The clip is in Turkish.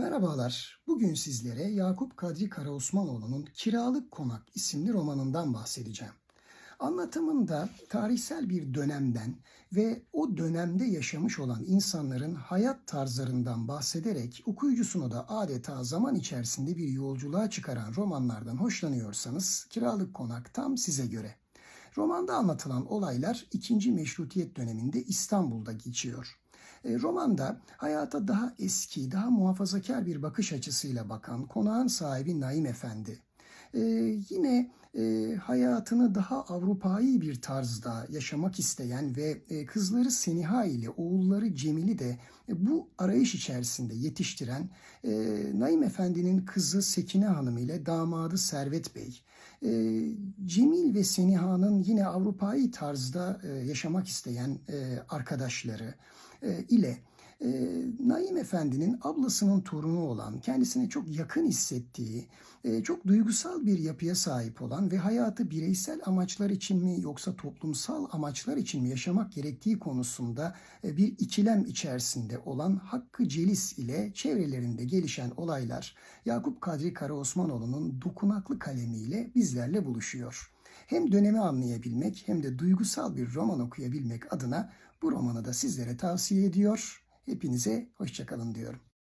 Merhabalar. Bugün sizlere Yakup Kadri Karaosmanoğlu'nun Kiralık Konak isimli romanından bahsedeceğim. Anlatımında tarihsel bir dönemden ve o dönemde yaşamış olan insanların hayat tarzlarından bahsederek okuyucusunu da adeta zaman içerisinde bir yolculuğa çıkaran romanlardan hoşlanıyorsanız Kiralık Konak tam size göre. Romanda anlatılan olaylar 2. Meşrutiyet döneminde İstanbul'da geçiyor. E, Romanda hayata daha eski, daha muhafazakar bir bakış açısıyla bakan konağın sahibi Naim Efendi. E, yine e, hayatını daha Avrupai bir tarzda yaşamak isteyen ve e, kızları Seniha ile oğulları Cemil'i de e, bu arayış içerisinde yetiştiren e, Naim Efendi'nin kızı Sekine Hanım ile damadı Servet Bey. E, Cemil ve Seniha'nın yine Avrupai tarzda e, yaşamak isteyen e, arkadaşları e, ile e, Naim Efendi'nin ablasının torunu olan, kendisine çok yakın hissettiği, e, çok duygusal bir yapıya sahip olan ve hayatı bireysel amaçlar için mi yoksa toplumsal amaçlar için mi yaşamak gerektiği konusunda e, bir ikilem içerisinde olan Hakkı Celis ile çevrelerinde gelişen olaylar Yakup Kadri Karaosmanoğlu'nun dokunaklı kalemiyle bizlerle buluşuyor. Hem dönemi anlayabilmek hem de duygusal bir roman okuyabilmek adına bu romanı da sizlere tavsiye ediyor. Hepinize hoşçakalın diyorum.